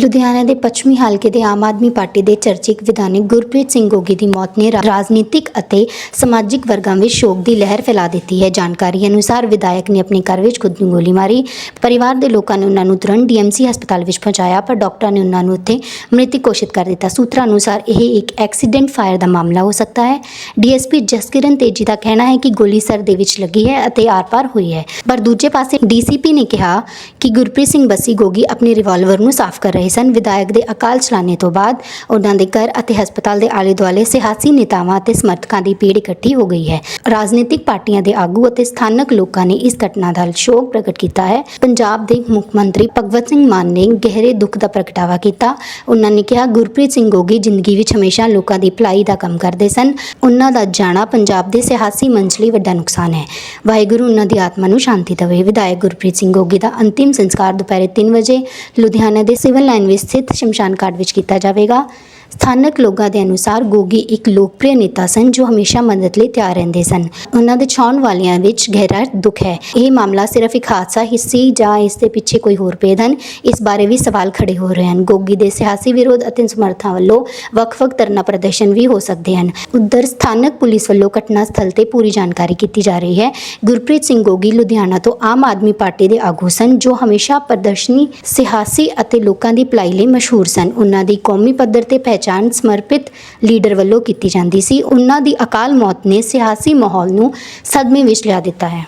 ਲੁਧਿਆਣਾ ਦੇ ਪੱਛਮੀ ਹਲਕੇ ਦੇ ਆਮ ਆਦਮੀ ਪਾਰਟੀ ਦੇ ਚਰਚਿਤ ਵਿਧਾਨਕ ਗੁਰਪ੍ਰੀਤ ਸਿੰਘ ਗੋਗੀ ਦੀ ਮੌਤ ਨੇ ਰਾ- ਰਾਜਨੀਤਿਕ ਅਤੇ ਸਮਾਜਿਕ ਵਰਗਾਂ ਵਿੱਚ ਸ਼ੋਕ ਦੀ ਲਹਿਰ ਫੈਲਾ ਦਿੱਤੀ ਹੈ। ਜਾਣਕਾਰੀ ਅਨੁਸਾਰ ਵਿਧਾਇਕ ਨੇ ਆਪਣੇ ਘਰ ਵਿੱਚ ਖੁਦ ਨੂੰ ਗੋਲੀ ਮਾਰੀ। ਪਰਿਵਾਰ ਦੇ ਲੋਕਾਂ ਨੇ ਉਹਨਾਂ ਨੂੰ ਤੁਰੰਤ ਡੀਐਮਸੀ ਹਸਪਤਾਲ ਵਿੱਚ ਪਹੁੰਚਾਇਆ, ਪਰ ਡਾਕਟਰਾਂ ਨੇ ਉਹਨਾਂ ਨੂੰ ਉੱਥੇ ਮ੍ਰਿਤਕ ਘੋਸ਼ਿਤ ਕਰ ਦਿੱਤਾ। ਸੂਤਰਾਂ ਅਨੁਸਾਰ ਇਹ ਇੱਕ ਐਕਸੀਡੈਂਟ ਫਾਇਰ ਦਾ ਮਾਮਲਾ ਹੋ ਸਕਦਾ ਹੈ। ਡੀਐਸਪੀ ਜਸਕਿਰਨ ਤੇਜੀ ਦਾ ਕਹਿਣਾ ਹੈ ਕਿ ਗੋਲੀ ਸਰ ਦੇ ਵਿੱਚ ਲੱਗੀ ਹੈ ਅਤੇ ਆਰ-ਪਾਰ ਹੋਈ ਹੈ। ਪਰ ਦੂਜੇ ਪਾਸੇ ਡੀਸੀਪੀ ਨੇ ਕਿਹਾ ਕਿ ਗੁਰਪ੍ਰੀਤ ਸਿੰਘ ਬੱਸੀ ਗੋਗੀ ਆਪਣੇ ਰਿਵਾਲਵਰ ਨੂੰ ਸਾਫ਼ ਕਰ ਰਹੇ ਸਨ। ਵਿਧਾਇਕ ਦੇ ਅਕਾਲ ਚਲਾਣੇ ਤੋਂ ਬਾਅਦ ਉਹਨਾਂ ਦੇ ਘਰ ਅਤੇ ਹਸਪਤਾਲ ਦੇ ਆਲੇ-ਦੁਆਲੇ ਸਿਆਸੀ ਨੇਤਾਵਾਂ ਅਤੇ ਸਮਰਥਕਾਂ ਦੀ ਭੀੜ ਇਕੱਠੀ ਹੋ ਗਈ ਹੈ। ਰਾਜਨੀਤਿਕ ਪਾਰਟੀਆਂ ਦੇ ਆਗੂ ਅਤੇ ਸਥਾਨਕ ਲੋਕਾਂ ਨੇ ਇਸ ਘਟਨਾ ਦਾ ਸ਼ੋਕ ਪ੍ਰਗਟ ਕੀਤਾ ਹੈ। ਪੰਜਾਬ ਦੇ ਮੁੱਖ ਮੰਤਰੀ ਭਗਵਤ ਸਿੰਘ ਮਾਨ ਨੇ ਗਹਿਰੇ ਦੁੱਖ ਦਾ ਪ੍ਰਗਟਾਵਾ ਕੀਤਾ। ਉਹਨਾਂ ਨੇ ਕਿਹਾ, ਗੁਰਪ੍ਰੀਤ ਸਿੰਘ ਗੋਗੀ ਜ਼ਿੰਦਗੀ ਵਿੱਚ ਹਮੇਸ਼ਾ ਲੋਕਾਂ ਦੀ ਭਲਾਈ ਦਾ ਕੰਮ ਕਰਦੇ ਸਨ। ਉਹਨਾਂ ਦਾ ਜਾਣਾ ਪੰਜਾਬ ਦੇ ਸਿਆਸੀ ਮੰਚ ਲਈ ਵੱਡਾ ਨੁਕਸਾਨ ਹੈ। ਵਾਹਿਗੁਰੂ ਉਹਨਾਂ ਦੀ ਆਤਮਾ ਨੂੰ ਸ਼ਾਂਤੀ ਦੇਵੇ। ਵਿਧਾਇਕ ਗੁਰਪ੍ਰੀਤ ਸਿੰਘ ਗੋਗੀ ਦਾ ਅੰਤਿਮ ਸੰਸਕਾਰ ਦੁਪਹਿਰੇ 3 ਵਜੇ ਲੁਧਿਆਣਾ ਦੇ ਸਿਵਲ ਲਾਈਨ ਵਿੱਚ ਸਥਿਤ ਸ਼ਮਸ਼ਾਨ ਘਾਟ ਵਿੱਚ ਕੀਤਾ ਜਾਵੇਗਾ। ਸਥਾਨਕ ਲੋਕਾਂ ਦੇ ਅਨੁਸਾਰ ਗੋਗੀ ਇੱਕ ਲੋਕਪ੍ਰਿਯ ਨੇਤਾ ਸਨ ਜੋ ਹਮੇਸ਼ਾ ਮਦਦ ਲਈ ਤਿਆਰ ਰਹਿੰਦੇ ਸਨ। ਉਹਨਾਂ ਦੇ ਛਾਉਣ ਵਾਲਿਆਂ ਵਿੱਚ ਗਹਿਰਾ ਦੁੱਖ ਹੈ। ਇਹ ਮਾਮਲਾ ਸਿਰਫ ਇੱਕ ਹਾਦਸਾ ਹੀ ਸੀ ਜਾਂ ਇਸ ਦੇ ਪਿੱਛੇ ਕੋਈ ਹੋਰ ਭੇਦ ਹਨ? ਇਸ ਬਾਰੇ ਵੀ ਸਵਾਲ ਖੜੇ ਹੋ ਰਹੇ ਹਨ। ਗੋਗੀ ਦੇ ਸਿਆਸੀ ਵਿਰੋਧ ਅਤੇ ਸਮਰਥਕਾਂ ਵੱਲੋਂ ਵੱਖ-ਵੱਖ ਧਰਨਾ ਪ੍ਰਦਰਸ਼ਨ ਵੀ ਹੋ ਸਕਦੇ ਹਨ। ਉਧਰ ਸਥਾਨਕ ਪੁਲਿਸ ਵੱਲੋਂ ਘਟਨਾ ਸਥਲ ਤੇ ਪੂਰੀ ਜਾਣਕਾਰੀ ਕੀਤੀ ਜਾ ਰਹੀ ਹੈ। ਗੁਰਪ੍ਰੀਤ ਸਿੰਘ ਗੋਗੀ ਲੁਧਿਆਣਾ ਤੋਂ ਆਮ ਆਦਮੀ ਪਾਰਟੀ ਦੇ ਆਗੂ ਸਨ ਜੋ ਹਮੇਸ਼ਾ ਪ੍ਰਦਰਸ਼ਨੀ, ਸਿਆਸੀ ਅਤੇ ਲੋਕਾਂ ਦੀ ਭਲਾਈ ਲਈ ਮਸ਼ਹੂਰ ਸਨ। ਉਹਨਾਂ ਦੀ ਕੌਮੀ ਪੱਧਰ ਤੇ ਪਹਿਚਾਣ ਸਮਰਪਿਤ ਲੀਡਰ ਵੱਲੋਂ ਕੀਤੀ ਜਾਂਦੀ ਸੀ। ਉਹਨਾਂ ਦੀ ਅਕਾਲ ਮੌਤ ਨੇ ਸਿਆਸੀ ਮਾਹੌਲ ਨੂੰ ਸਦਮੇ ਵਿੱਚ ਲਿਆ ਦਿੱਤਾ ਹੈ।